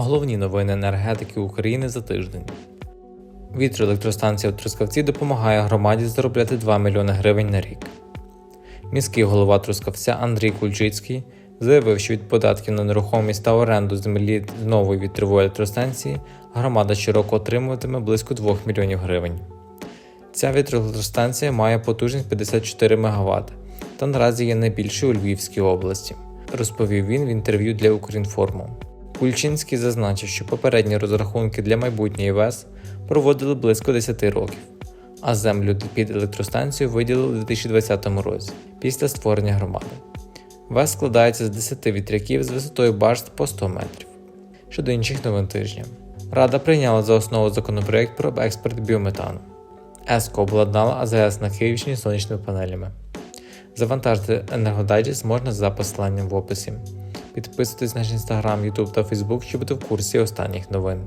Головні новини енергетики України за тиждень. Вітроелектростанція в Трускавці допомагає громаді заробляти 2 мільйони гривень на рік. Міський голова Трускавця Андрій Кульчицький заявив, що від податків на нерухомість та оренду землі нової вітрової електростанції громада щороку отримуватиме близько 2 мільйонів гривень. Ця вітроелектростанція має потужність 54 МВт та наразі є найбільшою у Львівській області, розповів він в інтерв'ю для Укрінформу. Кульчинський зазначив, що попередні розрахунки для майбутньої ВЕС проводили близько 10 років, а землю під електростанцію виділили у 2020 році після створення громади. ВЕС складається з 10 вітряків з висотою башт по 100 метрів. Щодо інших новин тижня, Рада прийняла за основу законопроект про експорт біометану. ЕСКО обладнала АЗС на Київщині сонячними панелями. Завантажити енергодайджест можна за посиланням в описі. Підписуйтесь на наш інстаграм, Ютуб та Фейсбук, щоб бути в курсі останніх новин.